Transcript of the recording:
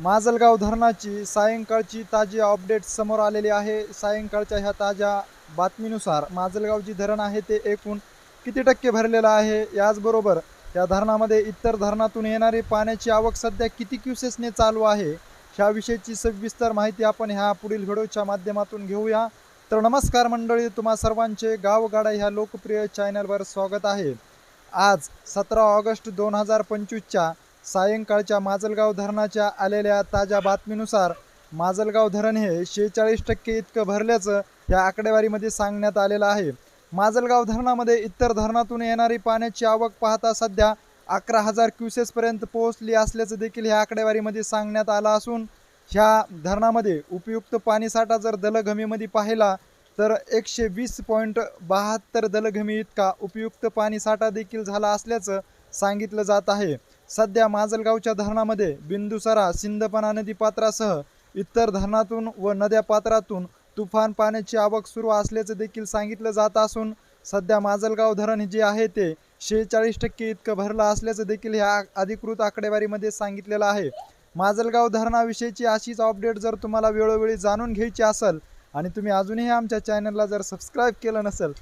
माजलगाव धरणाची सायंकाळची ताजी अपडेट समोर आलेली आहे. सायंकाळच्या ह्या ताज्या बातमीनुसार माजलगाव जी धरण आहे ते एकूण किती टक्के भरलेलं आहे? याचबरोबर या धरणामध्ये इतर धरणातून येणारी पाण्याची आवक सध्या किती क्युसेसने चालू आहे? ह्याविषयीची सविस्तर माहिती आपण ह्या पुढील व्हिडिओच्या माध्यमातून घेऊया. तर नमस्कार मंडळी तुम्हा सर्वांचे गावगाडा ह्या लोकप्रिय चॅनलवर स्वागत आहे. आज सतरा ऑगस्ट दोन हजार पंचवीसच्या सायंकाळच्या माजलगाव धरणाच्या आलेल्या ताज्या बातमीनुसार माजलगाव धरण हे शेहेचाळीस टक्के इतकं भरल्याचं या आकडेवारीमध्ये सांगण्यात आलेलं आहे. माजलगाव धरणामध्ये इतर धरणातून येणारी पाण्याची आवक पाहता सध्या अकरा हजार क्युसेसपर्यंत पोहोचली असल्याचं देखील ह्या आकडेवारीमध्ये सांगण्यात आलं असून ह्या धरणामध्ये उपयुक्त पाणीसाठा जर दलघमीमध्ये पाहिला तर एकशे वीस पॉईंट बहात्तर दलघमी इतका उपयुक्त पाणीसाठा देखील झाला असल्याचं सांगितलं जात आहे. सध्या माजलगावच्या धरणामध्ये बिंदुसरा सिंदपना नदीपात्रासह इतर धरणातून व नद्या पात्रातून तुफान पाण्याची आवक सुरू असल्याचं देखील सांगितलं जात असून सध्या माजलगाव धरण जे आहे ते शेहेचाळीस टक्के इतकं भरलं असल्याचं देखील ह्या अधिकृत आकडेवारीमध्ये सांगितलेलं आहे. माजलगाव धरणाविषयीची अशीच अपडेट जर तुम्हाला वेळोवेळी जाणून घ्यायची असेल आणि तुम्ही अजूनही आमच्या चॅनलला जर सबस्क्राईब केलं नसेल